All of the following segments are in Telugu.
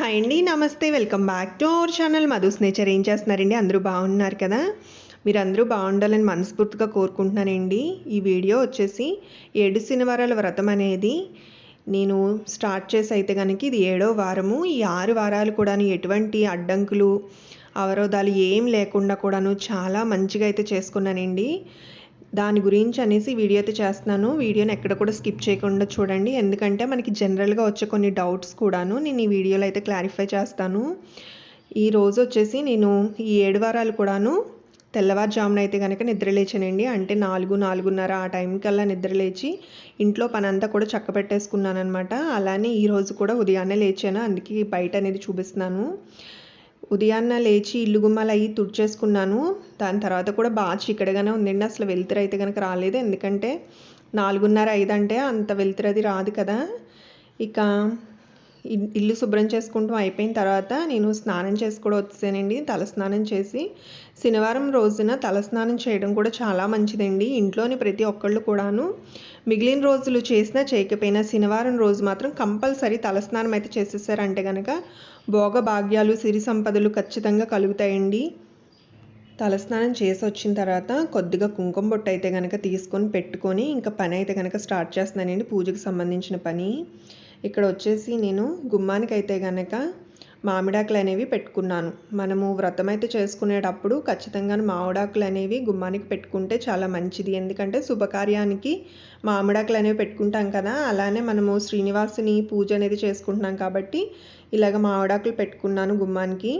హాయ్ అండి నమస్తే. Welcome back to our channel Madhu's nature ఏం చేస్తున్నారండి? అందరూ బాగున్నారు కదా? మీరు అందరూ బాగుండాలని మనస్ఫూర్తిగా కోరుకుంటున్నానండి. ఈ వీడియో వచ్చేసి ఏడు శనివారాల వ్రతం అనేది నేను స్టార్ట్ చేసి అయితే కనుక ఇది ఏడో వారము. ఈ ఆరు వారాలు కూడాను ఎటువంటి అడ్డంకులు అవరోధాలు ఏం లేకుండా కూడాను చాలా మంచిగా అయితే చేసుకున్నానండి. దాని గురించి అనేసి వీడియో అయితే చేస్తున్నాను. వీడియోని ఎక్కడ కూడా స్కిప్ చేయకుండా చూడండి. ఎందుకంటే మనకి జనరల్గా వచ్చే కొన్ని డౌట్స్ కూడాను నేను ఈ వీడియోలో అయితే క్లారిఫై చేస్తాను. ఈ రోజు వచ్చేసి నేను ఈ ఏడు వారాలు కూడాను తెల్లవారుజామున అయితే కనుక నిద్రలేచానండి. అంటే నాలుగు నాలుగున్నర ఆ టైం కల్లా నిద్రలేచి ఇంట్లో పని అంతా కూడా చక్క పెట్టేసుకున్నాను అనమాట అలానే ఈరోజు కూడా ఉదయాన్నే లేచాను. అందుకే బయట అనేది చూపిస్తున్నాను. ఉదయాన్న లేచి ఇల్లు గుమ్మాలు అయ్యి తుడిచేసుకున్నాను. దాని తర్వాత కూడా బాగా చీకటిగానే ఉందండి అసలు వెలుతురు అయితే కనుక రాలేదు. ఎందుకంటే నాలుగున్నర ఐదు అంటే అంత వెలుతురు అది రాదు కదా. ఇక ఇల్లు శుభ్రం చేసుకుంటూ అయిపోయిన తర్వాత నేను స్నానం చేసి కూడా వచ్చానండి తలస్నానం చేసి శనివారం రోజున తలస్నానం చేయడం కూడా చాలా మంచిదండి. ఇంట్లోని ప్రతి ఒక్కళ్ళు కూడాను మిగిలిన రోజులు చేసినా చేయకపోయినా శనివారం రోజు మాత్రం కంపల్సరీ తలస్నానం అయితే చేసేసారంటే కనుక భోగ భాగ్యాలు సిరి సంపదలు ఖచ్చితంగా కలుగుతాయండి. తలస్నానం చేసి వచ్చిన తర్వాత కొద్దిగా కుంకుమ బొట్టు అయితే కనుక తీసుకొని పెట్టుకొని ఇంకా పని అయితే కనుక స్టార్ట్ చేస్తున్నానండి పూజకు సంబంధించిన పని. ఇక్కడ వచ్చేసి నేను గుమ్మానికి అయితే కనుక మామిడాకులు అనేవి పెట్టుకున్నాను. మనము వ్రతం అయితే చేసుకునేటప్పుడు ఖచ్చితంగా మామిడాకులు అనేవి గుమ్మానికి పెట్టుకుంటే చాలా మంచిది. ఎందుకంటే శుభకార్యానికి మామిడాకులు అనేవి పెట్టుకుంటాం కదా అలానే మనము శ్రీనివాసుని పూజ అనేది చేసుకుంటున్నాం కాబట్టి ఇలాగ మామిడాకులు పెట్టుకున్నాను గుమ్మానికి.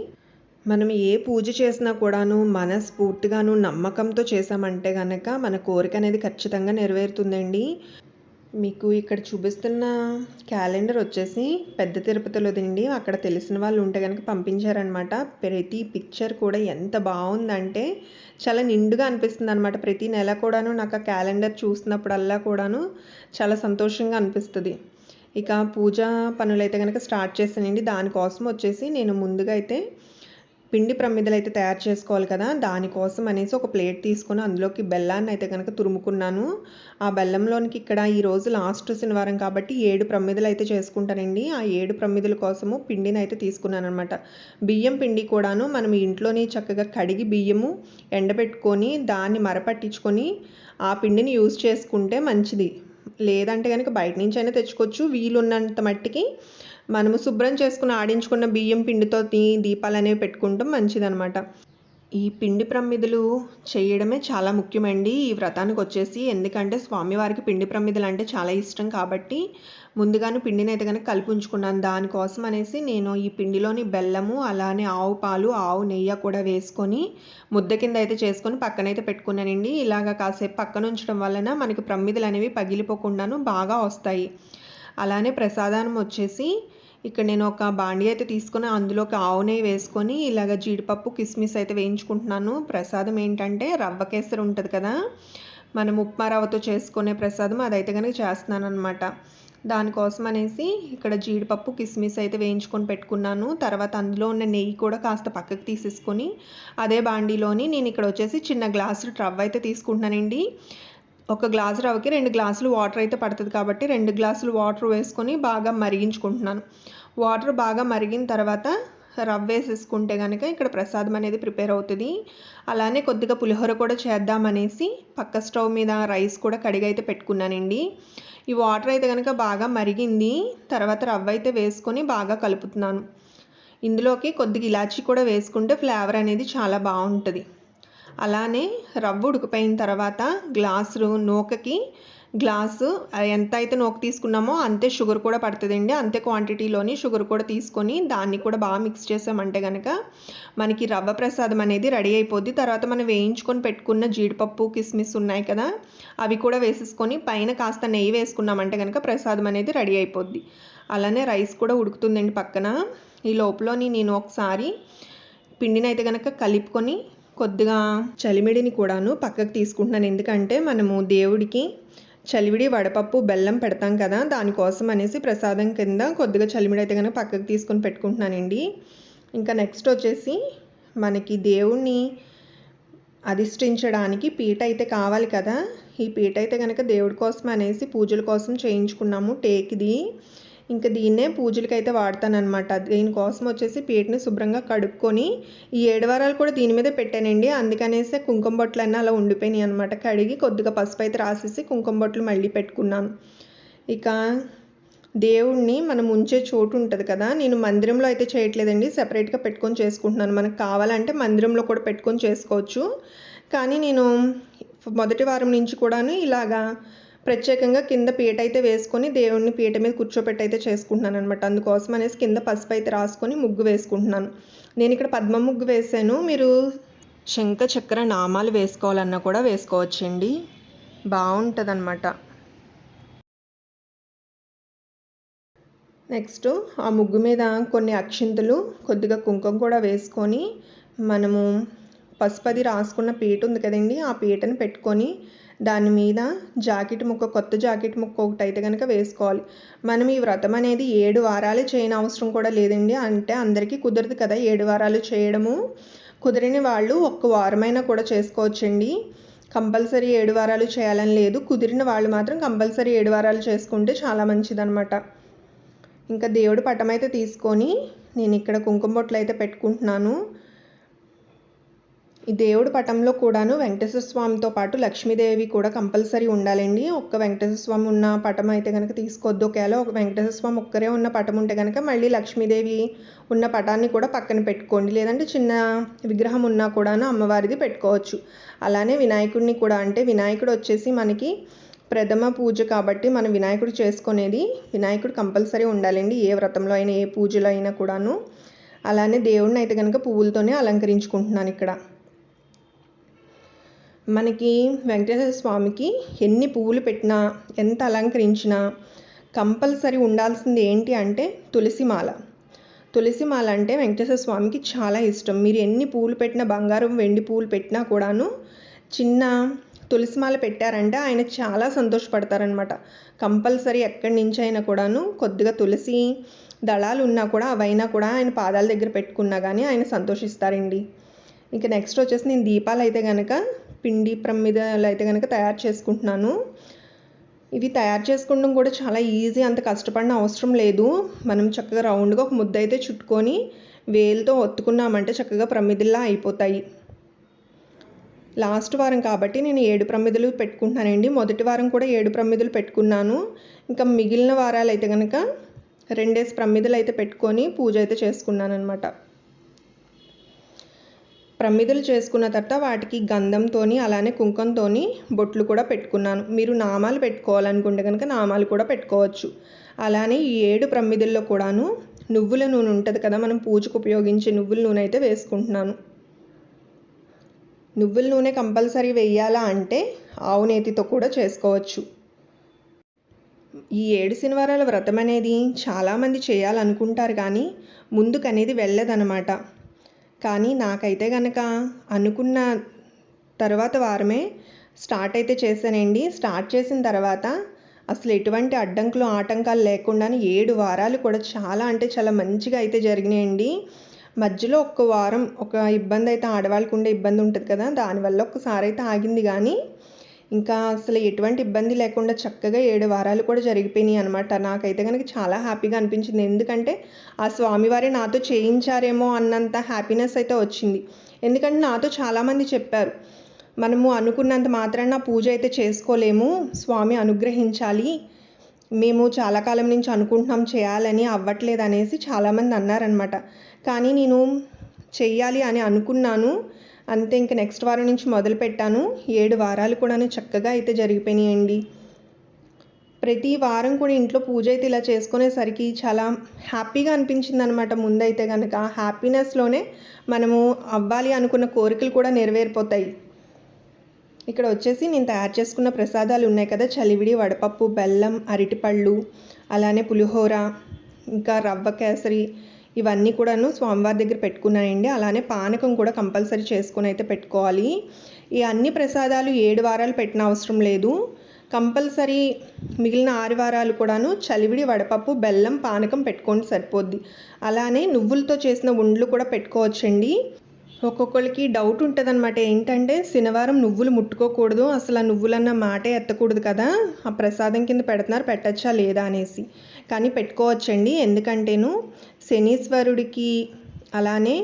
మనం ఏ పూజ చేసినా కూడాను మనస్ఫూర్తిగాను నమ్మకంతో చేసామంటే కనుక మన కోరిక అనేది ఖచ్చితంగా నెరవేరుతుందండి. మీకు ఇక్కడ చూపిస్తున్న క్యాలెండర్ వచ్చేసి పెద్ద తిరుపతిలోదండి అక్కడ తెలిసిన వాళ్ళు ఉంటే కనుక పంపించారనమాట ప్రతి పిక్చర్ కూడా ఎంత బాగుందంటే చాలా నిండుగా అనిపిస్తుంది అనమాట ప్రతి నెల కూడాను నాకు ఆ క్యాలెండర్ చూసినప్పుడల్లా కూడాను చాలా సంతోషంగా అనిపిస్తుంది. ఇక పూజా పనులు అయితే కనుక స్టార్ట్ చేశానండి దానికోసం వచ్చేసి నేను ముందుగా అయితే పిండి ప్రమిదలు అయితే తయారు చేసుకోవాలి కదా దానికోసం అనేసి ఒక ప్లేట్ తీసుకొని అందులోకి బెల్లాన్ని అయితే కనుక తురుముకున్నాను. ఆ బెల్లంలోనికి ఇక్కడ ఈ రోజు లాస్ట్ శనివారం కాబట్టి ఏడు ప్రమిదలు అయితే చేసుకుంటానండి. ఆ ఏడు ప్రమిదల కోసము పిండిని అయితే తీసుకున్నాను అనమాట బియ్యం పిండి కూడాను మనం ఇంట్లోనే చక్కగా కడిగి బియ్యము ఎండబెట్టుకొని దాన్ని మరపట్టించుకొని ఆ పిండిని యూజ్ చేసుకుంటే మంచిది. లేదంటే కనుక బయట నుంచి అయినా తెచ్చుకోవచ్చు. వీలున్నంత మట్టికి మనము శుభ్రం చేసుకుని ఆడించుకున్న బియ్యం పిండితో తీ దీపాలు అనేవి పెట్టుకుంటాం మంచిదనమాట ఈ పిండి ప్రమిదలు చేయడమే చాలా ముఖ్యమండి ఈ వ్రతానికి వచ్చేసి ఎందుకంటే స్వామివారికి పిండి ప్రమిదలు అంటే చాలా ఇష్టం కాబట్టి ముందుగానే పిండిని అయితే కనుక కలిపి ఉంచుకున్నాను దానికోసం అనేసి నేను ఈ పిండిలోని బెల్లము అలానే ఆవు పాలు ఆవు నెయ్యి కూడా వేసుకొని ముద్ద కింద అయితే చేసుకొని పక్కనైతే పెట్టుకున్నానండి. ఇలాగ కాసేపు పక్కన ఉంచడం వలన మనకి ప్రమిదలు అనేవి పగిలిపోకుండాను బాగా వస్తాయి. అలానే ప్రసాదానం వచ్చేసి ఇక్కడ నేను ఒక బాండి అయితే తీసుకొని ఒక ఆవు నెయ్యి వేసుకొని ఇలాగ జీడిపప్పు కిస్మిస్ అయితే వేయించుకుంటున్నాను. ప్రసాదం ఏంటంటే రవ్వ కేసరి ఉంటుంది కదా మనం ఉప్మా రవ్వతో చేసుకునే ప్రసాదం అదైతే కనుక చేస్తున్నాను అనమాట దానికోసం అనేసి ఇక్కడ జీడిపప్పు కిస్మిస్ అయితే వేయించుకొని పెట్టుకున్నాను. తర్వాత అందులో ఉన్న నెయ్యి కూడా కాస్త పక్కకు తీసేసుకొని అదే బాండీలోని నేను ఇక్కడ వచ్చేసి చిన్న గ్లాసు రవ్వ అయితే తీసుకుంటున్నానండి. ఒక గ్లాసు రవ్వకి రెండు గ్లాసులు వాటర్ అయితే పడుతుంది కాబట్టి రెండు గ్లాసులు వాటర్ వేసుకొని బాగా మరిగించుకుంటున్నాను. వాటర్ బాగా మరిగిన తర్వాత రవ్వ వేసేసుకుంటే కనుక ఇక్కడ ప్రసాదం అనేది ప్రిపేర్ అవుతుంది. అలానే కొద్దిగా పులిహోర కూడా చేద్దామనేసి పక్క స్టవ్ మీద రైస్ కూడా కడిగి అయితే పెట్టుకున్నానండి. ఈ వాటర్ అయితే కనుక బాగా మరిగింది. తర్వాత రవ్వ అయితే వేసుకొని బాగా కలుపుతున్నాను. ఇందులోకి కొద్దిగా ఇలాచీ కూడా వేసుకుంటే ఫ్లేవర్ అనేది చాలా బాగుంటుంది. అలానే రవ్వ ఉడికిపోయిన తర్వాత గ్లాసు నూకకి గ్లాసు ఎంత అయితే నూక తీసుకున్నామో అంతే షుగర్ కూడా పడుతుందండి. అంతే క్వాంటిటీలోని షుగర్ కూడా తీసుకొని దాన్ని కూడా బాగా మిక్స్ చేసామంటే కనుక మనకి రవ్వ ప్రసాదం అనేది రెడీ అయిపోద్ది. తర్వాత మనం వేయించుకొని పెట్టుకున్న జీడిపప్పు కిస్మిస్ ఉన్నాయి కదా అవి కూడా వేసేసుకొని పైన కాస్త నెయ్యి వేసుకున్నామంటే కనుక ప్రసాదం అనేది రెడీ అయిపోద్ది. అలానే రైస్ కూడా ఉడుకుతుందండి పక్కన. ఈ లోపలని నేను ఒకసారి పిండిని అయితే కనుక కలుపుకొని కొద్దిగా చలిమిడిని కూడాను పక్కకు తీసుకుంటున్నాను. ఎందుకంటే మనము దేవుడికి చలివిడి వడపప్పు బెల్లం పెడతాం కదా దానికోసం అనేసి ప్రసాదం కింద కొద్దిగా చలిమిడి అయితే కనుక పక్కకు తీసుకొని పెట్టుకుంటున్నానండి. ఇంకా నెక్స్ట్ వచ్చేసి మనకి దేవుణ్ణి అధిష్ఠించడానికి పీట అయితే కావాలి కదా. ఈ పీట అయితే కనుక దేవుడి కోసం అనేసి పూజల కోసం చేయించుకున్నాము. టేక్ది ఇంకా దీన్నే పూజలకైతే వాడతానమాట దీనికోసం వచ్చేసి పీటని శుభ్రంగా కడుక్కొని ఈ ఏడు వారాలు కూడా దీని మీదే పెట్టానండి. అందుకనేసి కుంకుమ బొట్లు అన్నీ అలా ఉండిపోయినాయి అనమాట కడిగి కొద్దిగా పసుపు అయితే రాసేసి కుంకుమ బొట్లు మళ్ళీ పెట్టుకున్నాను ఇక దేవుణ్ణి మనం ఉంచే చోటు ఉంటుంది కదా. నేను మందిరంలో అయితే చేయట్లేదండి. సెపరేట్గా పెట్టుకొని చేసుకుంటున్నాను. మనకు కావాలంటే మందిరంలో కూడా పెట్టుకొని చేసుకోవచ్చు. కానీ నేను మొదటి వారం నుంచి కూడాను ఇలాగా ప్రత్యేకంగా కింద పీట అయితే వేసుకొని దేవుడిని పీట మీద కూర్చోపెట్టి అయితే చేసుకుంటున్నాను అనమాట అందుకోసం అనేసి కింద పసుపు అయితే రాసుకొని ముగ్గు వేసుకుంటున్నాను. నేను ఇక్కడ పద్మ ముగ్గు వేసాను మీరు శంఖ చక్ర నామాలు వేసుకోవాలన్నా కూడా వేసుకోవచ్చండి. బాగుంటుంది అనమాట నెక్స్ట్ ఆ ముగ్గు మీద కొన్ని అక్షింతలు కొద్దిగా కుంకుమ కూడా వేసుకొని మనము పసుపది రాసుకున్న పీట ఉంది కదండి ఆ పీటను పెట్టుకొని దాని మీద జాకెట్ ముక్క కొత్త జాకెట్ ముక్క ఒకటి అయితే కనుక వేసుకోవాలి. మనం ఈ వ్రతం అనేది ఏడు వారాలు చేయని అవసరం కూడా లేదండి. అంటే అందరికీ కుదరదు కదా ఏడు వారాలు చేయడము. కుదిరిన వాళ్ళు ఒక్క వారమైనా కూడా చేసుకోవచ్చండి. కంపల్సరీ ఏడు వారాలు చేయాలని లేదు. కుదిరిన వాళ్ళు మాత్రం కంపల్సరీ ఏడు వారాలు చేసుకుంటే చాలా మంచిదన్నమాట. ఇంకా దేవుడి పటం అయితే తీసుకొని నేను ఇక్కడ కుంకుమ బొట్లు అయితే పెట్టుకుంటున్నాను. ఈ దేవుడి పటంలో కూడాను వెంకటేశ్వర స్వామితో పాటు లక్ష్మీదేవి కూడా కంపల్సరీ ఉండాలండి. ఒక్క వెంకటేశ్వర స్వామి ఉన్న పటం అయితే కనుక తీసుకోవద్దు. ఒకవేళ ఒక వెంకటేశ్వర స్వామి ఒక్కరే ఉన్న పటం ఉంటే కనుక మళ్ళీ లక్ష్మీదేవి ఉన్న పటాన్ని కూడా పక్కన పెట్టుకోండి. లేదంటే చిన్న విగ్రహం ఉన్నా కూడాను అమ్మవారిది పెట్టుకోవచ్చు. అలానే వినాయకుడిని కూడా అంటే వినాయకుడు వచ్చేసి మనకి ప్రథమ పూజ కాబట్టి మనం వినాయకుడు చేసుకునేది వినాయకుడు కంపల్సరీ ఉండాలండి. ఏ వ్రతంలో అయినా ఏ పూజలో అయినా కూడాను. అలానే దేవుడిని అయితే కనుక పువ్వులతోనే అలంకరించుకుంటున్నాను ఇక్కడ. మనకి వెంకటేశ్వర స్వామికి ఎన్ని పువ్వులు పెట్టినా ఎంత అలంకరించినా కంపల్సరీ ఉండాల్సింది ఏంటి అంటే తులసిమాల తులసిమాల అంటే వెంకటేశ్వర స్వామికి చాలా ఇష్టం. మీరు ఎన్ని పువ్వులు పెట్టినా బంగారం వెండి పువ్వులు పెట్టినా కూడాను చిన్న తులసిమాల పెట్టారంటే ఆయన చాలా సంతోషపడతారనమాట కంపల్సరీ ఎక్కడి నుంచి అయినా కూడాను కొద్దిగా తులసి దళాలు ఉన్నా కూడా అవైనా కూడా ఆయన పాదాల దగ్గర పెట్టుకున్నా కానీ ఆయన సంతోషిస్తారండి. ఇంకా నెక్స్ట్ వచ్చేసి నేను దీపాలు అయితే కనుక పిండి ప్రమిదలు అయితే కనుక తయారు చేసుకుంటున్నాను. ఇవి తయారు చేసుకోవడం కూడా చాలా ఈజీ అంత కష్టపడిన అవసరం లేదు. మనం చక్కగా రౌండ్గా ఒక ముద్ద అయితే చుట్టుకొని వేలుతో ఒత్తుకున్నామంటే చక్కగా ప్రమిదిల్లా అయిపోతాయి. లాస్ట్ వారం కాబట్టి నేను ఏడు ప్రమిదలు పెట్టుకుంటున్నానండి. మొదటి వారం కూడా ఏడు ప్రమిదలు పెట్టుకున్నాను. ఇంకా మిగిలిన వారాలు అయితే కనుక రెండేసి ప్రమిదలు అయితే పెట్టుకొని పూజ అయితే చేసుకున్నాను అనమాట ప్రమిదలు చేసుకున్న తర్వాత వాటికి గంధంతో అలానే కుంకంతో బొట్లు కూడా పెట్టుకున్నాను. మీరు నామాలు పెట్టుకోవాలనుకుంటే కనుక నామాలు కూడా పెట్టుకోవచ్చు. అలానే ఈ ఏడు ప్రమిదల్లో కూడాను నువ్వుల నూనె ఉంటుంది కదా మనం పూజకు ఉపయోగించే నువ్వుల నూనె అయితే వేసుకుంటున్నాను. నువ్వుల నూనె కంపల్సరీ వేయాలా అంటే ఆవు నేతితో కూడా చేసుకోవచ్చు. ఈ ఏడు శనివారాల వ్రతం అనేది చాలామంది చేయాలనుకుంటారు కానీ ముందుకు అనేది వెళ్ళదనమాట. కానీ నాకైతే కనుక అనుకున్న తర్వాత వారమే స్టార్ట్ అయితే చేశానండి. స్టార్ట్ చేసిన తర్వాత అసలు ఎటువంటి అడ్డంకులు ఆటంకాలు లేకుండా ఏడు వారాలు కూడా చాలా అంటే చాలా మంచిగా అయితే జరిగినాయండి. మధ్యలో ఒక్క వారం ఒక ఇబ్బంది అయితే ఆడవాళ్ళకు ఉండే ఇబ్బంది ఉంటుంది కదా దానివల్ల ఒక్కసారి అయితే ఆగింది. కానీ ఇంకా అసలు ఎటువంటి ఇబ్బంది లేకుండా చక్కగా ఏడు వారాలు కూడా జరిగిపోయినాయి అనమాట నాకైతే కనుక చాలా హ్యాపీగా అనిపించింది. ఎందుకంటే ఆ స్వామివారి నాతో చేయించారేమో అన్నంత హ్యాపీనెస్ అయితే వచ్చింది. ఎందుకంటే నాతో చాలామంది చెప్పారు మనము అనుకున్నంత మాత్రాన పూజ అయితే చేసుకోలేము స్వామి అనుగ్రహించాలి మేము చాలా కాలం నుంచి అనుకుంటున్నాం చేయాలని అవ్వట్లేదు అనేసి చాలామంది అన్నారనమాట కానీ నేను చెయ్యాలి అని అనుకున్నాను. అంతే ఇంక నెక్స్ట్ వారం నుంచి మొదలు పెట్టాను. ఏడు వారాలు కూడాను చక్కగా అయితే జరిగిపోయినాయండి. ప్రతి వారం కూడా ఇంట్లో పూజ అయితే ఇలా చేసుకునేసరికి చాలా హ్యాపీగా అనిపించింది అనమాట ముందైతే కనుక హ్యాపీనెస్లోనే మనము అవ్వాలి అనుకున్న కోరికలు కూడా నెరవేరిపోతాయి. ఇక్కడ వచ్చేసి నేను తయారు చేసుకున్న ప్రసాదాలు ఉన్నాయి కదా. చలివిడి వడపప్పు బెల్లం అరటిపళ్ళు అలానే పులిహోర ఇంకా రవ్వ కేసరి ఇవన్నీ కూడాను స్వామివారి దగ్గర పెట్టుకున్నానండి. అలానే పానకం కూడా కంపల్సరీ చేసుకొని అయితే పెట్టుకోవాలి. ఈ అన్ని ప్రసాదాలు ఏడు వారాలు పెట్టిన అవసరం లేదు. కంపల్సరీ మిగిలిన ఆరు వారాలు కూడాను చలివిడి వడపప్పు బెల్లం పానకం పెట్టుకోండి సరిపోద్ది. అలానే నువ్వులతో చేసిన ఉండ్లు కూడా పెట్టుకోవచ్చండి. ఒక్కొక్కరికి డౌట్ ఉంటుంది అనమాట ఏంటంటే శనివారం నువ్వులు ముట్టుకోకూడదు. అసలు ఆ నువ్వులన్న మాటే ఎత్తకూడదు కదా. ఆ ప్రసాదం కింద పెడుతున్నారు పెట్టచ్చా లేదా అనేసి. కానీ పెట్టుకోవచ్చండి. ఎందుకంటేను శనీశ్వరుడికి అలానే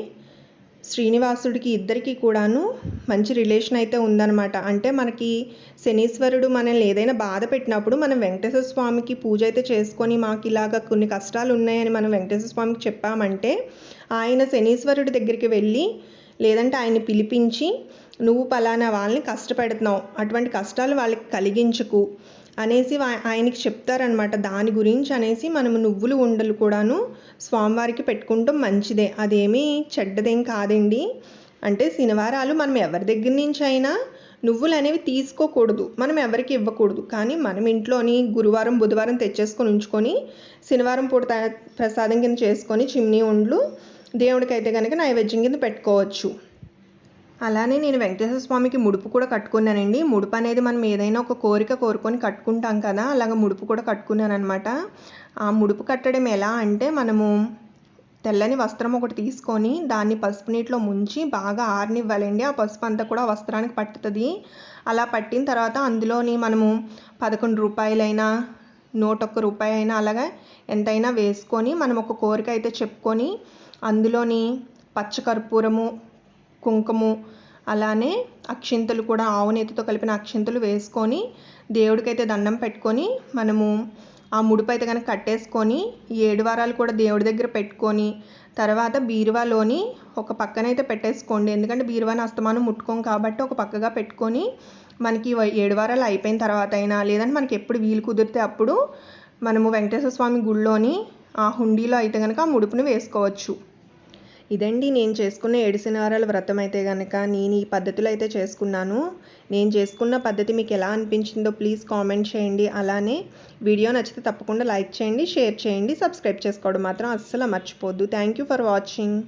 శ్రీనివాసుడికి ఇద్దరికి కూడాను మంచి రిలేషన్ అయితే ఉందన్నమాట. అంటే మనకి శనీశ్వరుడు మనల్ని ఏదైనా బాధ పెట్టినప్పుడు మనం వెంకటేశ్వర స్వామికి పూజ అయితే చేసుకొని మాకు ఇలాగ కొన్ని కష్టాలు ఉన్నాయని మనం వెంకటేశ్వర స్వామికి చెప్పామంటే ఆయన శనీశ్వరుడి దగ్గరికి వెళ్ళి లేదంటే ఆయన్ని పిలిపించి నువ్వు పలానా వాళ్ళని కష్టపెడుతున్నావు అటువంటి కష్టాలు వాళ్ళకి కలిగించకు అనేసి వా- ఆయనకి చెప్తారనమాట దాని గురించి అనేసి మనము నువ్వులు ఉండలు కూడాను స్వామివారికి పెట్టుకుంటాం మంచిదే. అదేమీ చెడ్డదేం కాదండి. అంటే శనివారాలు మనం ఎవరి దగ్గర నుంచి అయినా నువ్వులు అనేవి తీసుకోకూడదు. మనం ఎవరికి ఇవ్వకూడదు. కానీ మనం ఇంట్లోని గురువారం బుధవారం తెచ్చేసుకొని ఉంచుకొని శనివారం పూట ప్రసాదం కింద చేసుకొని చిమ్నీ ఉండ్లు దేవుడికి అయితే కనుక నైవేద్యం కింద పెట్టుకోవచ్చు. అలానే నేను వెంకటేశ్వర స్వామికి ముడుపు కూడా కట్టుకున్నానండి. ముడుపు అనేది మనం ఏదైనా ఒక కోరిక కోరుకొని కట్టుకుంటాం కదా అలాగ ముడుపు కూడా కట్టుకున్నాను అనమాట ఆ ముడుపు కట్టడం ఎలా అంటే మనము తెల్లని వస్త్రం ఒకటి తీసుకొని దాన్ని పసుపు నీటిలో ముంచి బాగా ఆరనివ్వాలండి. ఆ పసుపు అంతా కూడా వస్త్రానికి పట్టుతుంది. అలా పట్టిన తర్వాత అందులోని మనము పదకొండు రూపాయలైనా నూట ఒక్క రూపాయి అయినా అలాగా ఎంతైనా వేసుకొని మనం ఒక కోరిక అయితే చెప్పుకొని అందులోని పచ్చకర్పూరము కుంకుము అలానే అక్షింతలు కూడా ఆవు నేతితో కలిపిన అక్షింతలు వేసుకొని దేవుడికైతే దండం పెట్టుకొని మనము ఆ ముడుపు అయితే కనుక కట్టేసుకొని ఏడు వారాలు కూడా దేవుడి దగ్గర పెట్టుకొని తర్వాత బీరువాలోని ఒక పక్కనైతే పెట్టేసుకోండి. ఎందుకంటే బీరువాని అస్తమానం ముట్టుకోం కాబట్టి ఒక పక్కగా పెట్టుకొని మనకి ఏడు వారాలు అయిపోయిన తర్వాత అయినా లేదంటే మనకి ఎప్పుడు వీలు కుదిరితే అప్పుడు మనము వెంకటేశ్వర స్వామి గుళ్ళోని ఆ హుండీలో అయితే కనుక ఆ ముడుపుని వేసుకోవచ్చు. ఇదండి నేను చేసుకున్న ఏడు శనివారాల వ్రతం అయితే కనుక నేను ఈ పద్ధతిలో అయితే చేసుకున్నాను. నేను చేసుకున్న పద్ధతి మీకు ఎలా అనిపించిందో ప్లీజ్ కామెంట్ చేయండి. అలానే వీడియో నచ్చితే తప్పకుండా లైక్ చేయండి షేర్ చేయండి సబ్స్క్రైబ్ చేసుకోవడం మాత్రం అస్సలు మర్చిపోద్దు. Thank you for watching.